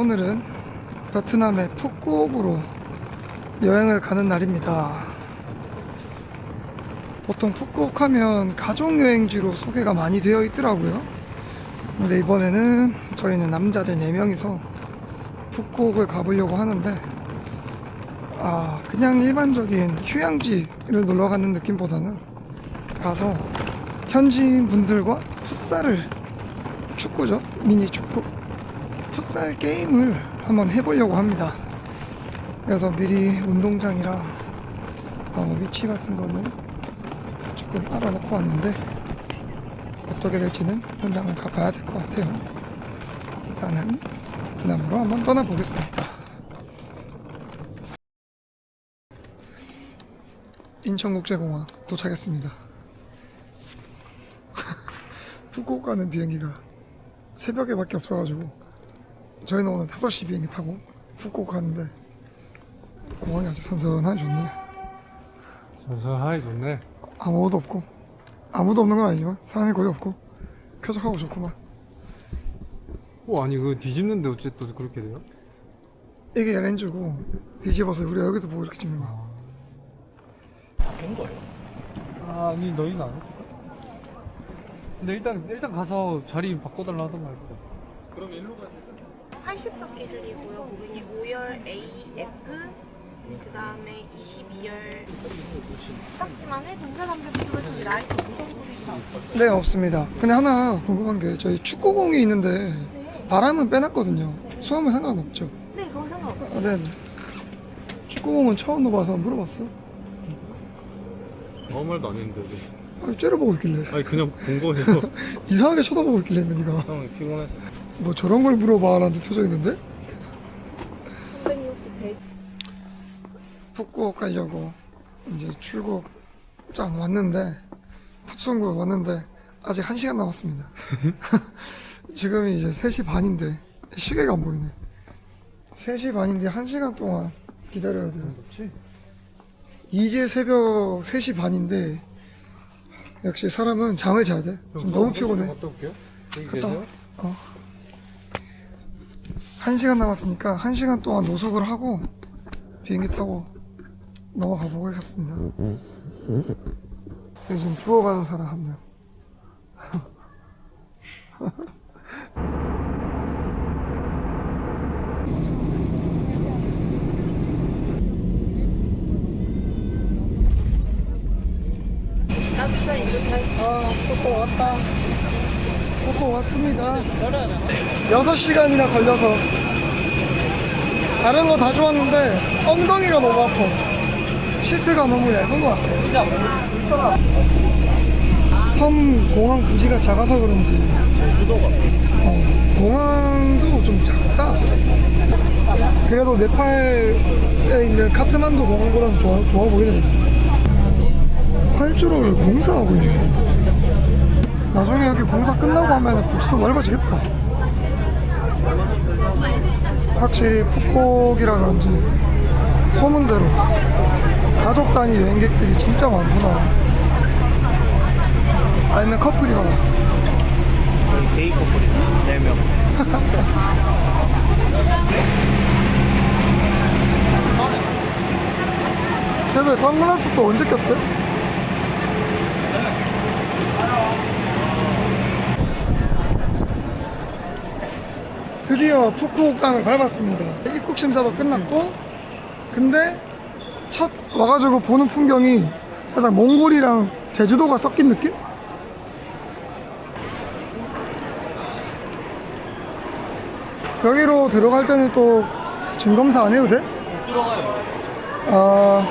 오늘은 베트남의 푸꾸옥으로 여행을 가는 날입니다. 보통 푸꾸옥 하면 가족여행지로 소개가 많이 되어 있더라고요. 근데 이번에는 저희는 남자들 4명이서 푸꾸옥을 가보려고 하는데, 아, 그냥 일반적인 휴양지를 놀러 가는 느낌보다는 가서 현지인 분들과 풋살을 축구죠. 미니 축구. 풋살 게임을 한번 해보려고 합니다. 그래서 미리 운동장이랑 어, 위치 같은 거는 조금 알아놓고 왔는데 어떻게 될지는 현장을 가봐야 될 것 같아요. 일단은 베트남으로 한번 떠나보겠습니다. 인천국제공항 도착했습니다. 푸꾸옥 가는 비행기가 새벽에밖에 없어가지고 저희는 오늘 5시 비행기 타고 푸꾸옥 가는데 공항이 아주 선선하게 좋네 선선하게 좋네. 아무도 없고 아무도 없는 건 아니지만 사람이 거의 없고 쾌적하고 좋구만 오 아니 그 뒤집는데 어째 또 그렇게 돼요? 이게 렌즈고 뒤집어서 우리가 여기서 보고 이렇게 찍는 거야 아, 아니 너희는 안 했을까? 근데 일단 일단 가서 자리 바꿔달라 하던 말고. 그럼 일로 가야 돼. 80석 기준이고요. 고객님 5열 AF 그 다음에 22열 딱지만에 전자담배 피우고 저희 라이트 무선불이 네 없습니다 근데 하나 궁금한 게 저희 축구공이 있는데 바람은 빼놨거든요 수화물 상관없죠 네 그건 상관없어요. 아, 네 축구공은 처음 넣어봐서 물어봤어 아무 말도 안 했는데. 아니 째려보고 있길래 아니 그냥 본 거예요. 이상하게 쳐다보고 있길래 민이가 상황이 피곤해서. 뭐 저런 걸 물어봐라는 표정이던데 고객님 혹시 벨 푸꾸옥 가려고 이제 출국장 왔는데 탑승구에 왔는데 아직 1시간 남았습니다 지금이 이제 3시 반인데 시계가 안 보이네 3시 반인데 1시간 동안 기다려야 돼요 그렇지? 이제 새벽 3시 반인데 역시 사람은 잠을 자야 돼 지금 너무 피곤해 갔다 올게요. 여기 갔다 계세요? 와. 어. 1시간 남았으니까 1시간 동안 노숙을 하고 비행기 타고 넘어가 보겠습니다. 요즘 죽어가는 사람 한 명. 아, 포코 왔다. 포코 왔습니다. 6시간이나 걸려서. 다른 거 다 좋았는데, 엉덩이가 너무 아파. 시트가 너무 얇은 것 같아. 섬 공항 부지가 작아서 그런지. 어, 공항도 좀 작다. 그래도 네팔에 있는 카트만두 공항보다는 좋아, 좋아 보이네. 활주로를 공사하고 있네. 나중에 여기 공사 끝나고 하면 부지도 넓어지겠다. 확실히 푸콕이라 그런지 소문대로 가족 단위 여행객들이 진짜 많구나. 아니면 커플이거나. 데이 커플이다. 4명. 걔들 선글라스 또 언제 꼈대? 드디어 푸꾸옥 땅을 밟았습니다. 입국 심사도 끝났고, 근데 첫 와가지고 보는 풍경이 살짝 몽골이랑 제주도가 섞인 느낌? 여기로 들어갈 때는 또 증검사 안 해도 돼? 아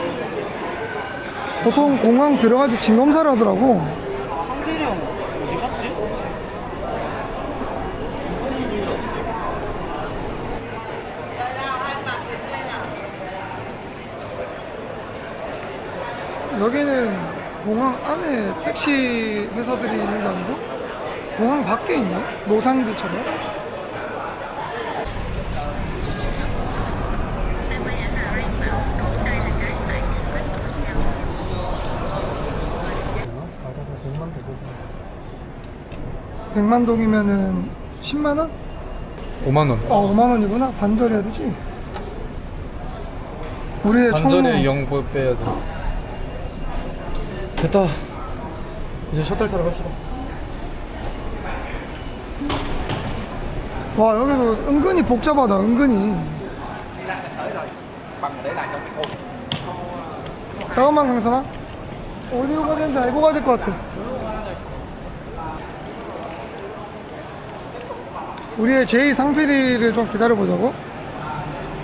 보통 공항 들어갈 때 진검사를 하더라고 상대령 어디 갔지? 여기는 공항 안에 택시 회사들이 있는 게 아니고 공항 밖에 있냐? 노상들처럼 나가서 100만 되거든. 100만 동이면은 10만 원? 5만 원. 어 5만 원이구나 반절해야 되지 우리의 반전에 총무 0 빼야 돼. 됐다. 이제 셔틀 타러 갑시다. 와 여기도 은근히 복잡하다 은근히 잠깐만 강선아 어디로 가야 되는지 알고 가야 될 것 같아 우리의 제2 상필이를 좀 기다려보자고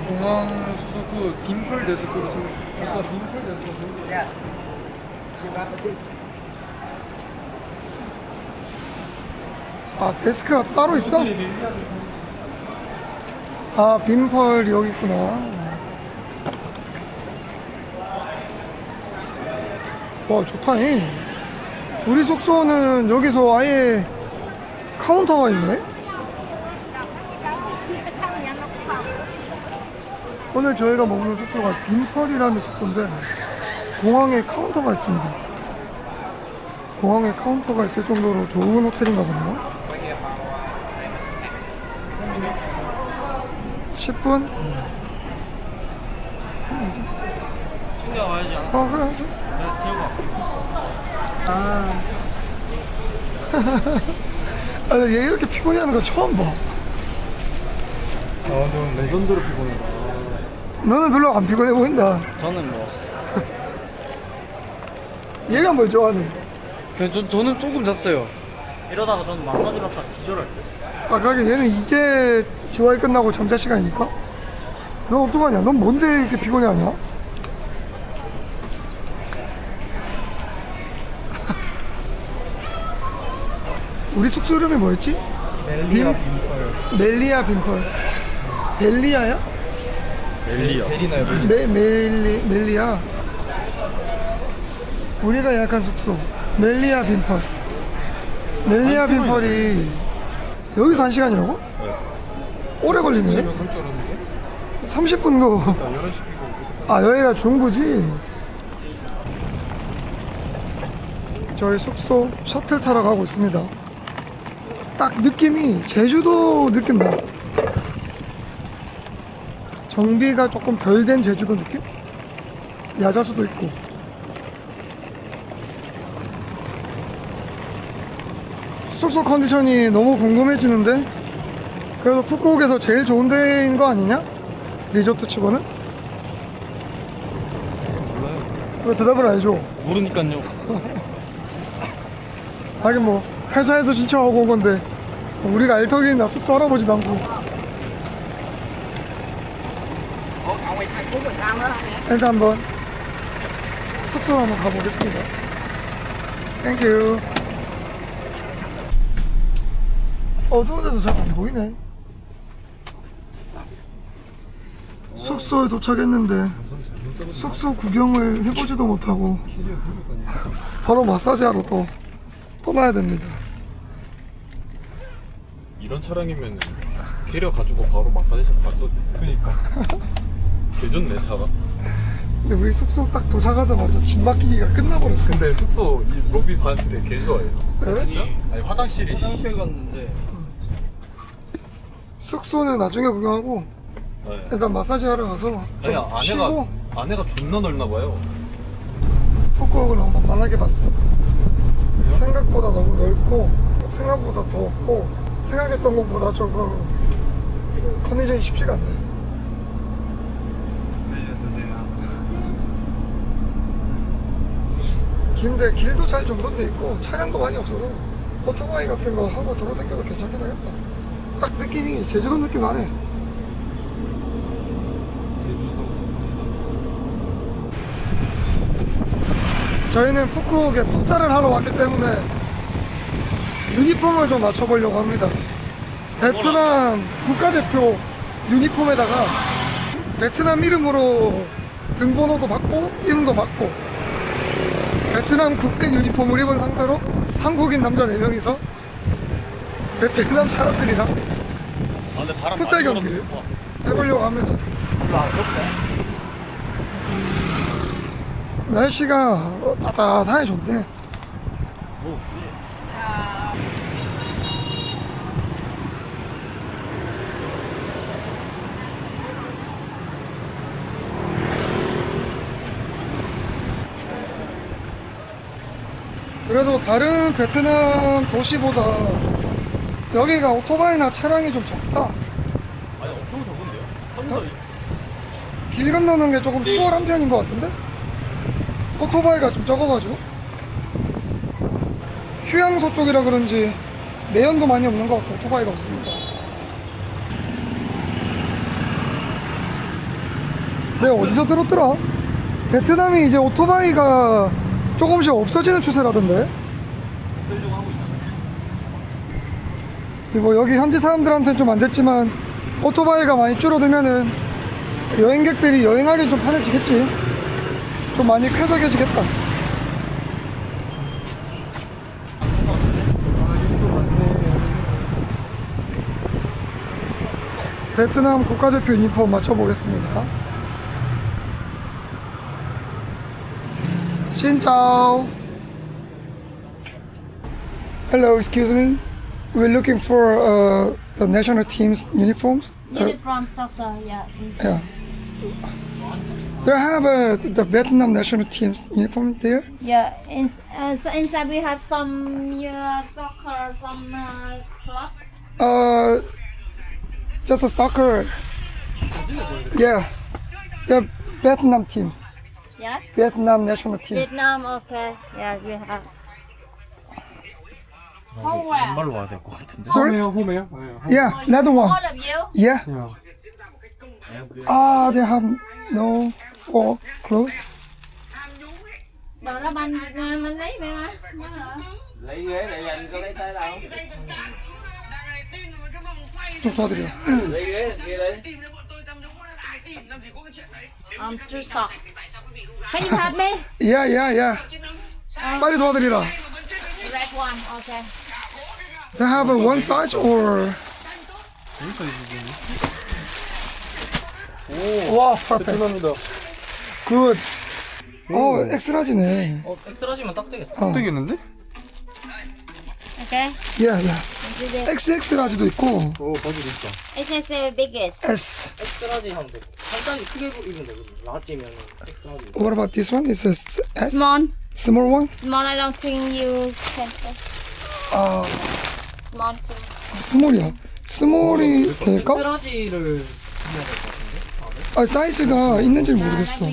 공항 수속구 빈펄 데스크로 좀. 아까 빈펄 데스크. 아 데스크가 따로 있어? 아 빈펄 여기 있구나. 와 좋다잉. 우리 숙소는 여기서 아예 카운터가 있네? 오늘 저희가 머무는 숙소가 빈펄이라는 숙소인데 공항에 카운터가 있습니다 공항에 카운터가 있을 정도로 좋은 호텔인가 보네요 10분? 챙겨 와야지 않아? 어 그래 내가 들고 갈게. 아. 아, 나얘 이렇게 피곤해 하는 거 처음 봐. 아, 너 레전드로 피곤하다. 너는 별로 안 피곤해 보인다. 저는 뭐 얘가 뭘 좋아하니? 그냥 저, 저는 조금 잤어요. 이러다가 저는 마사지 받다 기절할 때. 아, 그러게 얘는 이제 지와이 끝나고 잠잘 시간이니까? 넌 어떡하냐? 넌 뭔데 이렇게 피곤해하냐? 우리 숙소 이름이 뭐였지? 멜리아 빈- 빈펄. 멜리아 빈펄. 벨리아야? 멜리아. 멜리나요, 멜리. 메, 멜리, 멜리아 우리가 예약한 숙소 멜리아 빈펄. 멜리아 빈펄이 여기서 한 시간이라고? 오래 걸리네. 그럴 줄 알았는데? 30분도 나 11시 피고. 아 여기가 중부지? 저희 숙소 셔틀 타러 가고 있습니다. 딱 느낌이 제주도 느낌 나. 정비가 조금 덜 된 제주도 느낌? 야자수도 있고 숙소 컨디션이 너무 궁금해지는데 그래도 푸꾸옥에서 제일 좋은 데인 거 아니냐? 리조트 치고는? 몰라요. 왜 대답을 안 해줘? 모르니까요. 하긴 뭐 회사에서 신청하고 온 건데 우리가 알턱인 나 숙소 알아보지도 않고 일단 한번 숙소로 한번 가보겠습니다 땡큐 어두운 데서 잘 안 보이네. 숙소에 도착했는데 숙소 구경을 해보지도 못하고 바로 마사지하러 또 떠나야 됩니다. 이런 차량이면 캐리어 가지고 바로 마사지샵 가도 그니까. 개 좋네 차가. 근데 우리 숙소 딱 도착하자마자 짐 맡기기가 끝나버렸어 근데 숙소 이 로비 봤는데 개 좋아요. 그래? 아니 화장실이 화장실 갔는데 숙소는 나중에 구경하고 네. 일단 마사지 하러 가서 좀 아니 아내가 쉬고 아내가 존나 넓나 봐요. 푸꾸옥을 너무 만만하게 봤어. 생각보다 너무 넓고 생각보다 덥고 생각했던 것보다 조금 컨디션이 쉽지가 않네. 살려주세요. 긴데 길도 잘 정돈돼 있고 차량도 많이 없어서 오토바이 같은 거 하고 돌아다녀도 괜찮긴 하겠다 딱 느낌이 제주도 느낌 나네. 저희는 푸꾸옥에 풋살을 하러 왔기 때문에 유니폼을 좀 맞춰보려고 합니다. 베트남 국가대표 유니폼에다가 베트남 이름으로 등번호도 받고 이름도 받고 베트남 국대 유니폼을 입은 상태로 한국인 남자 4명이서 베트남 사람들이랑 아, 근데 바람 풋살 경기를 해보려고 하면서. 날씨가 어, 따뜻하니 좋네. 그래도 다른 베트남 도시보다 여기가 오토바이나 차량이 좀 적다. 아니 엄청 적은데요? 한번 길 건너는 게 조금 수월한 편인 것 같은데? 오토바이가 좀 적어가지고 휴양소 쪽이라 그런지 매연도 많이 없는 것 같고 오토바이가 없습니다 내가 어디서 들었더라? 베트남이 이제 오토바이가 조금씩 없어지는 추세라던데 그리고 여기 현지 사람들한테는 좀 안 됐지만 오토바이가 많이 줄어들면은 여행객들이 여행하기 좀 편해지겠지. 좀 많이 쾌적해지겠다. 베트남 국가대표 유니폼 맞춰보겠습니다. 신짜오. Hello, excuse me. We're looking for uh, the national team's uniforms. Uh, Uniform soccer, yeah. yeah. They have uh, the Vietnam national team's uniform there. Yeah, in, uh, so inside we have some uh, soccer, some uh, club. Uh, just a soccer. Yeah, the Vietnam teams, Yeah, Vietnam national teams. Vietnam, okay. Yeah, we have. 왼발로 와야 될 것 같은데. Sorry. 홈에요 홈에요 네, Yeah, another one. All of you? Yeah. 홈. Ah, they have no for clothes. Đó là bạn mình lấy về mà. lấy ghế để dành có lấy tay đâu 좀 도와드려. lấy ghế kia đi Um, two sock. Can you help me? Yeah, yeah, yeah. 빨리 도와드리라. Red one, okay. They have a one size or. 와, perfect. 베트남이다. Good. 어, 엑스라지네. 어 엑스라지면 딱 되겠다. 어. 되겠는데? Okay. Yeah, yeah. This. XX라지도 있고 오 바지도 있다. This is the biggest. S. 엑스라지 하면 되고 상당히 크게 입으면 되거든 라지면 엑스라지 What about this one? Is S? S? Small. Small one? Small, I don't think you can. Take. 아, Small too. 스몰이야. 스몰이 될까? 엑스라지를 아, 사이즈가 있는지 Uh, let 모르겠어.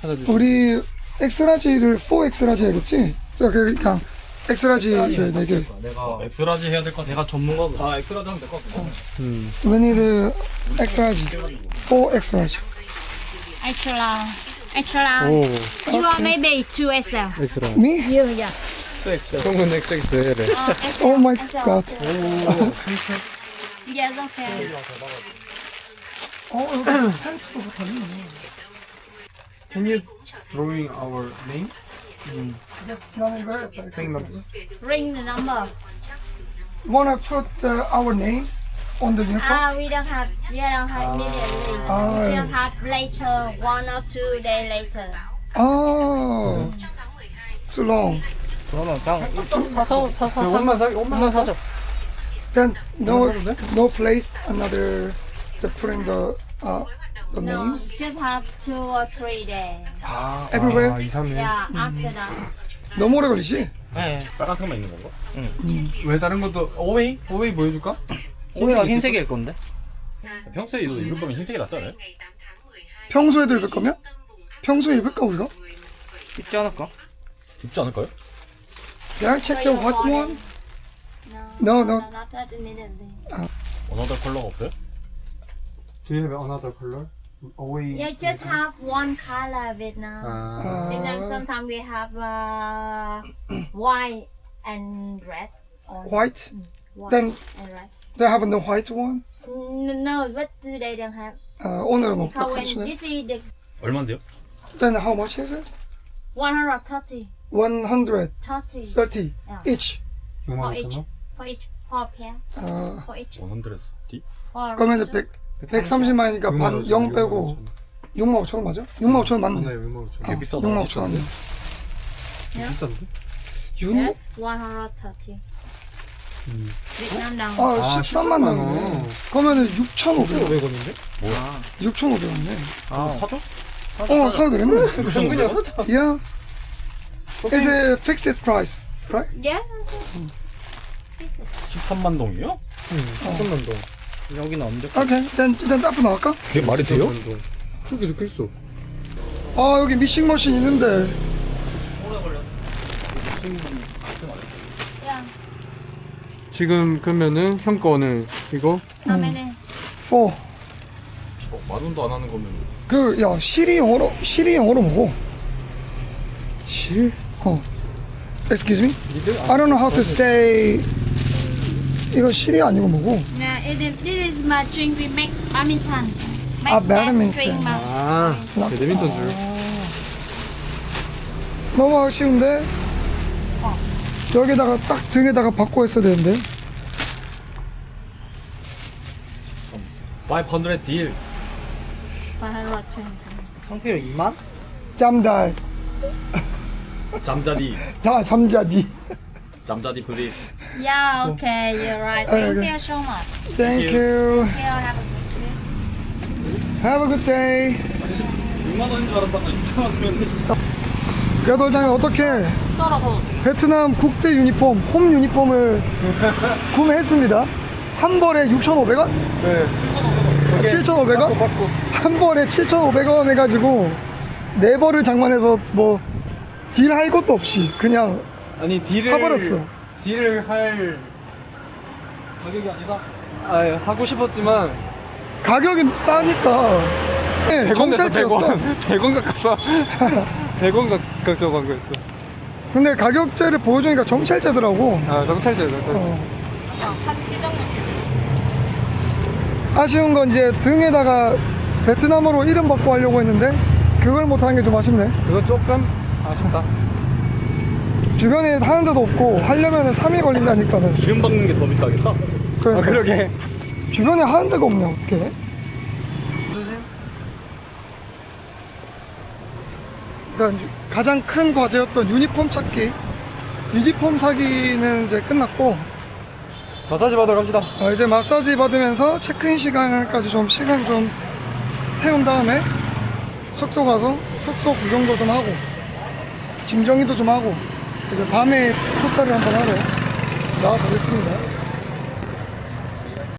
찾아주세요. 우리 엑스라지를 4엑스라지 해야겠지? 그러니까 그냥 엑스라지를 4개. 내가 엑스라지 해야 될 것 같아. 내가 전문가보다 아 엑스라지 하면 될 것 같아. We need 엑스라지. 4엑스라지. Extra. Extra. 오 You are maybe 2XL. 엑스라. Me? You, yeah. XXL. Kung XXL. eh. Oh, XL, Oh my God. Oh, Yes, okay. Oh. Can you drawing our name? Mm. Not Ring the number. Wanna put uh, our names on the uniform? Ah, we don't have, we don't have immediately. Ah. We ah. don't have later, one or two day later. Oh, too long. 그러면 그냥 사서 사서 그 옷만 사 옷만 사자. Then no, no place another to putting the uh, the No, names just have two or three days. 아, Everywhere? 아, 2, 3일. Yeah, after that. 너무 오래 걸리지? 네 빨간색만 있는 건가? 왜 다른 것도 오웨이 오웨이 보여줄까? 오히려 흰색일 건데 평소에 이거 입을 거면 흰색이 낫지 않아요? 평소에도 입을 거면? 평소에 입을까 우리가? 입지 않을까? 입지 않을까요? Can I check the white one? No, No, no. not that immediately. 원하던 컬러가 없어요? Do you have another color? 오웨이. Yeah, just have one color Vietnam. 아, Vietnam Uh, sometimes we have uh, white and red. Or white. white Then and red. they have no white one. No, no, but they don't have. 어, 오늘은 없다 Because when 하시네. this is the 얼마인데요? Then how much is it? 130, 130 30 Yeah. each. 6만 for 5천 each, 원? for each, per pair, 어, for each. 원헌드레스 D? For 그러면 each. 100, 130만이니까 반 0 빼고 6만 5천 원 맞아? 6만 5천 원 맞네, 맞네. 6만 5천 어, 원. 비싸다. 6만 5천 원이야. 비싼데? 윤? Yes, 130. Vietnam đồng. 아, 13만 원이네. 그러면은 6,500원. 500원인데? 6,500원이네. 아, 사줘? 어, 사도 되겠네. 그냥 사자. 야, Is it fixed price? Right? Yeah. 13만 동이요? 한번도 여기는 언제 오케이. 일단 일단 따프 나갈까? 그게 말이 돼요? 그렇게 적혀 있어 아 여기 미싱 머신 있는데 Yeah. 지금 그러면은 형 거는 이거 How many? 4. 어, 만 원도 안 하는 거면 그야 실이 영어로 실이 영어로 뭐고? 실? 어. Excuse me? I don't know how to say 이거 실이 아니고 뭐고? Yeah, it is, this is my drink we make badminton. Make 아, badminton. drink ma. 아 배드민턴 줄 너무 아쉬운데? 여기다가 딱 등에다가 바꿔 했어야 되는데 500 딜. 520. 상표율 2만? 짬다 잠자디. 자 잠자디 잠자디 플리즈. Yeah, okay, you're right. Thank Okay. you so much. Thank you Here, have a good day. Have a good day 6만 원인 줄 알았다가 6만 원이면 그래도 일단 어떻게 썰어서. 베트남 국대 유니폼 홈 유니폼을 구매했습니다 한 벌에 6,500원? 네 7,500원? 한 벌에 7,500원 해가지고 네 벌을 장만해서 뭐 딜할 것도 없이 그냥 아니 딜을 사버렸어. 딜을 할 가격이 아니다? 아 하고 싶었지만 가격이 싸니까. 네, 100원 냈어 정찰제였어. 100원 100원 가깝어? 100원 가깝죠 방금했어. 근데 가격제를 보여주니까 정찰제더라고. 아 정찰제 정찰제. 어. 아쉬운 건 이제 등에다가 베트남어로 이름 받고 하려고 했는데 그걸 못하는 게 좀 아쉽네. 그건 조금 아쉽다. 주변에 하는 데도 없고 하려면 3일 걸린다니까는. 기름 박는 게 더 비싸겠다. 아 그러니까 그러게. 주변에 하는 데가 없네 어떻게? 일단 유- 가장 큰 과제였던 유니폼 찾기. 유니폼 사기는 이제 끝났고. 마사지 받으러 갑시다. 어, 이제 마사지 받으면서 체크인 시간까지 좀 시간 좀 태운 다음에 숙소 가서 숙소 구경도 좀 하고 짐 정리도 좀 하고 이제 밤에 풋살을 한번 하러 나와 보겠습니다.